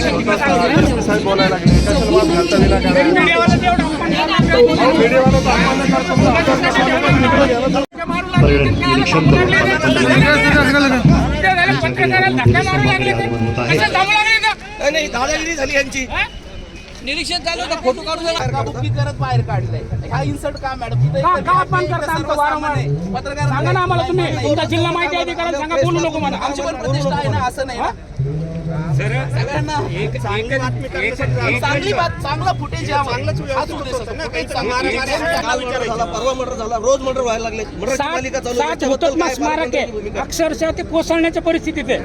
साहेब बोलायला लागले कशाला वाद घालता दिला का दादागिरी झाली यांची. निरीक्षण चालू होतं फोटो काढून का बुक्की करत बाहेर काढलंय. ह्या इन्सर्ट का मॅडम तिथे का- का अपमान करता आमचा वारंवार? पत्रकार सांगा ना आम्हाला तुम्ही. तुमचा जिल्हा माहिती अधिकारी सांगा बोलू नको मला. आमची पण प्रतिष्ठा आहे ना असं नाही ना. सगळ्यांना चांगली बात फुटेज. परवा मर्डर झाला रोज मर्डर व्हायला लागले. चालू अक्षरशः ते कोसळण्याच्या परिस्थितीत आहे.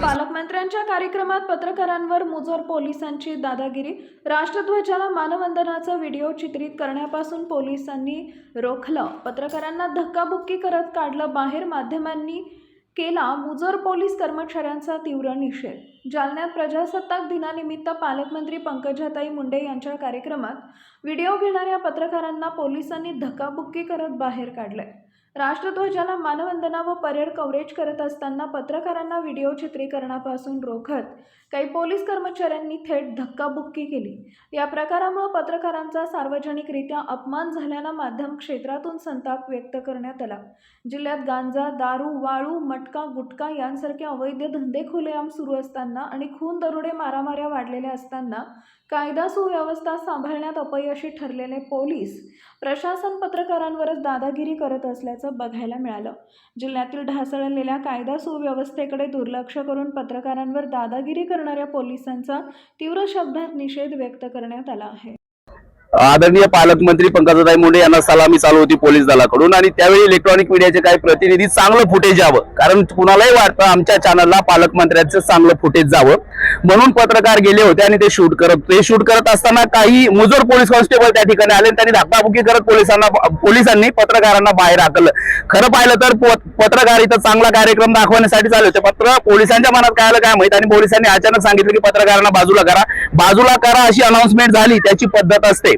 पालकमंत्र्यांच्या कार्यक्रमात पत्रकारांवर मुजोर पोलिसांची दादागिरी राष्ट्रध्वजाला मानवंदनाचा व्हिडिओ चित्रित करण्यापासून पोलिसांनी रोखलं. पत्रकारांना धक्काबुक्की करत काढलं बाहेर माध्यमांनी केला मुजोर पोलीस कर्मचाऱ्यांचा तीव्र निषेध. जालन्यात प्रजासत्ताक दिनानिमित्त पालकमंत्री पंकजाताई मुंडे यांच्या कार्यक्रमात व्हिडिओ घेणाऱ्या पत्रकारांना पोलिसांनी धक्काबुक्की करत बाहेर काढलंय. राष्ट्रध्वजाला मानवंदना व परेड कव्हरेज करत असताना पत्रकारांना व्हिडिओ चित्रीकरणापासून रोखत काही पोलीस कर्मचाऱ्यांनी थेट धक्काबुक्की केली. या प्रकारामुळे पत्रकारांचा सार्वजनिकरित्या अपमान झाल्यानं माध्यम क्षेत्रातून संताप व्यक्त करण्यात आला. जिल्ह्यात गांजा दारू वाळू मटका गुटखा यांसारखे अवैध धंदे खुलेआम सुरू असताना आणि खून दरोडे मारामाऱ्या वाढलेल्या असताना कायदा सुव्यवस्था सांभाळण्यात अपयश ठरलेले पोलीस प्रशासन पत्रकारांवरच दादागिरी करत असल्याचं बघायला मिळालं. जिल्ह्यातील ढासळलेल्या कायदा सुव्यवस्थेकडे दुर्लक्ष करून पत्रकारांवर दादागिरी करणाऱ्या पोलिसांचा तीव्र शब्दात निषेध व्यक्त करण्यात आला आहे. आदरणीय पालकमंत्री पंकजाताई मुंडे यांना सलामी चालू होती पोलीस दलाकडून आणि त्यावेळी इलेक्ट्रॉनिक मीडियाचे काही प्रतिनिधी चांगलं फुटेज यावं कारण कुणालाही वाटतं आमच्या चॅनलला पालकमंत्र्यांचं चांगलं फुटेज जावं. म्हणून पत्रकार गेले होते आणि ते शूट करत ते शूट करत असताना काही मुजोर पोलीस कॉन्स्टेबल त्या ठिकाणी आले त्यांनी धक्काबुक्की करत पोलिसांना पोलिसांनी पत्रकारांना बाहेर हाकललं खरं पाहिलं तर प- पत्रकार इथं चांगला कार्यक्रम दाखवण्यासाठी चालू होते. पत्र पोलिसांच्या मनात काय आलं काय माहीत? आणि पोलिसांनी अचानक सांगितलं की पत्रकारांना बाजूला करा. बाजूला करा अशी अनाउन्समेंट झाली. त्याची पद्धत असते.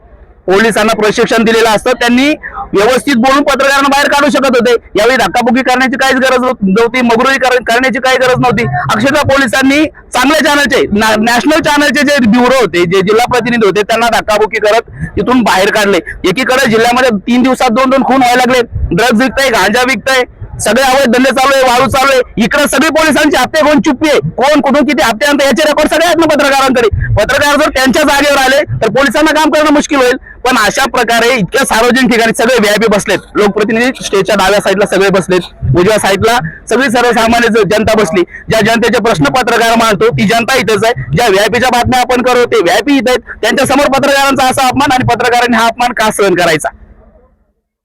पोलिसांना प्रशिक्षण दिलेलं असतं. त्यांनी व्यवस्थित बोलून पत्रकारांना बाहेर काढू शकत होते. यावेळी धक्काबुकी करण्याची काहीच गरज नव्हती मगरुरी करण्याची काही गरज नव्हती. अक्षरशः पोलिसांनी चांगल्या चॅनलचे नॅशनल चॅनलचे जे ब्युरो होते जे जिल्हा प्रतिनिधी होते त्यांना धक्काबुकी करत तिथून बाहेर काढले. एकीकडे जिल्ह्यामध्ये तीन दिवसात दोन दोन खून व्हायला लागले. ड्रग्ज विकताय गांजा विकताय सगळे अवैध धंदे चालू आहे वाळू चालू आहे. इकडे सगळे पोलिसांचे हप्ते कोण चुप्पी आहे. कोण कुठून किती हप्ते आणतात याचे रेकॉर्ड सगळे आहेत ना पत्रकारांकडे. पत्रकार जर त्यांच्या जागेवर आले तर पोलिसांना काम करणं मुश्किल होईल. पण अशा प्रकारे इतक्या सार्वजनिक ठिकाणी सगळे व्हीआयपी बसलेत. लोकप्रतिनिधी स्टेजच्या डाव्या साईडला सगळे बसलेत. उजव्या साईडला सगळी सर्वसामान्य जनता बसली. ज्या जनतेचे प्रश्न पत्रकार मांडतो ती जनता इथंच आहे. ज्या व्हीआयपीच्या बातम्या आपण करतो ते व्हीआयपी इथं आहेत. त्यांच्यासमोर पत्रकारांचा असा अपमान आणि पत्रकारांनी हा अपमान का सहन करायचा?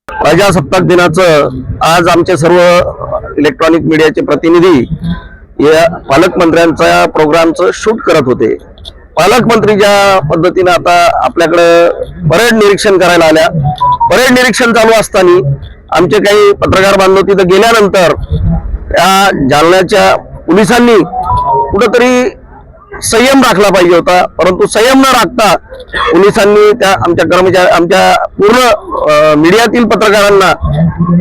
प्रजासत्ताक दिनाचं आज आमचे सर्व इलेक्ट्रॉनिक मीडियाचे प्रतिनिधी या पालकमंत्र्यांच्या प्रोग्रामचं शूट करत होते. पालकमंत्री ज्या पद्धतीने आता आपल्याकडे परेड निरीक्षण करायला आल्या. परेड निरीक्षण चालू असताना आमचे काही पत्रकार बांधव तिथं गेल्यानंतर त्या जालन्याच्या पोलिसांनी कुठंतरी संयम राखला पाहिजे होता. परंतु संयम न राखता पोलिसांनी त्या आमच्या कर्मचारी आमच्या पूर्ण मीडियातील पत्रकारांना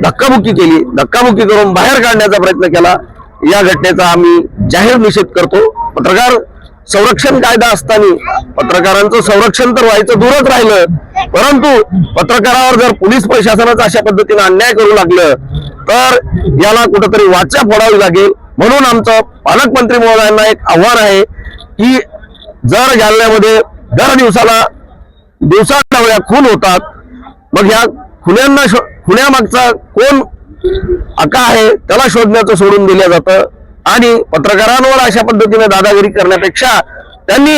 धक्काबुक्की केली. धक्काबुक्की करून बाहेर काढण्याचा प्रयत्न केला. या घटनेचा आम्ही जाहीर निषेध करतो. पत्रकार संरक्षण कायदा असताना पत्रकारांचं संरक्षण तर व्हायचं दूरच राहिलं. परंतु पत्रकारावर जर पोलीस प्रशासनाचा अशा पद्धतीने अन्याय करू लागलं तर याला कुठंतरी वाचा फोडावी लागेल. म्हणून आमचं पालकमंत्री महोदयांना एक आव्हान आहे की जर जालन्यामध्ये दर दिवसाला दिवसाढवळ्या खून होतात मग ह्या खुन्यांना शो- खुन्यामागचा कोण आका आहे त्याला शोधण्याचं सोडून दिलं जातं. आणि पत्रकारांवर अशा पद्धतीने दादागिरी करण्यापेक्षा त्यांनी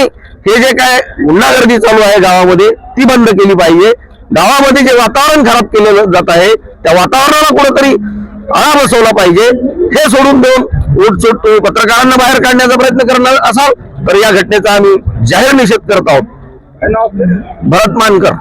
हे जे काय गुंडागर्दी चालू आहे गावामध्ये ती बंद केली पाहिजे. गावामध्ये जे वातावरण खराब केलं जात आहे त्या वातावरणाला कुठेतरी आळा बसवला पाहिजे. हे सोडून देऊन उठसूट पत्रकारांना बाहेर काढण्याचा प्रयत्न करणार असाल तर या घटनेचा आम्ही जाहीर निषेध करत आहोत. भरत मानकर.